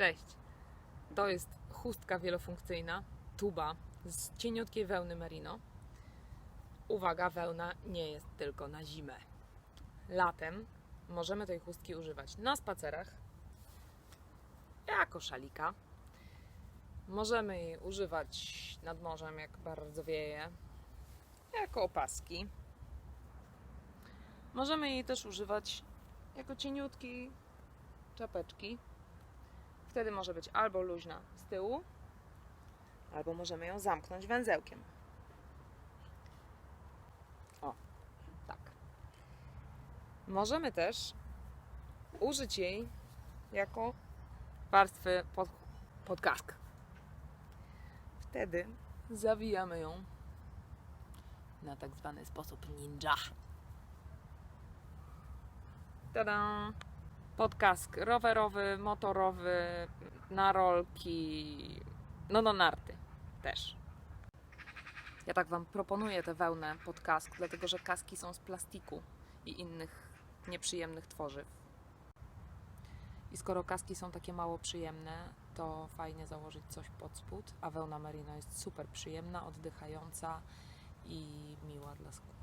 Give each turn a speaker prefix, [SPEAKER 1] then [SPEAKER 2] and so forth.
[SPEAKER 1] Cześć! To jest chustka wielofunkcyjna, tuba z cieniutkiej wełny merino. Uwaga, wełna nie jest tylko na zimę. Latem możemy tej chustki używać na spacerach, jako szalika. Możemy jej używać nad morzem, jak bardzo wieje, jako opaski. Możemy jej też używać jako cieniutkiej czapeczki. Wtedy może być albo luźna z tyłu, albo możemy ją zamknąć węzełkiem. O, tak. Możemy też użyć jej jako warstwy pod. Wtedy zawijamy ją na tak zwany sposób ninja. Tada! Podkask rowerowy, motorowy, na rolki, no na narty też. Ja tak Wam proponuję tę wełnę pod kask, dlatego że kaski są z plastiku i innych nieprzyjemnych tworzyw. I skoro kaski są takie mało przyjemne, to fajnie założyć coś pod spód, a wełna merino jest super przyjemna, oddychająca i miła dla skóry.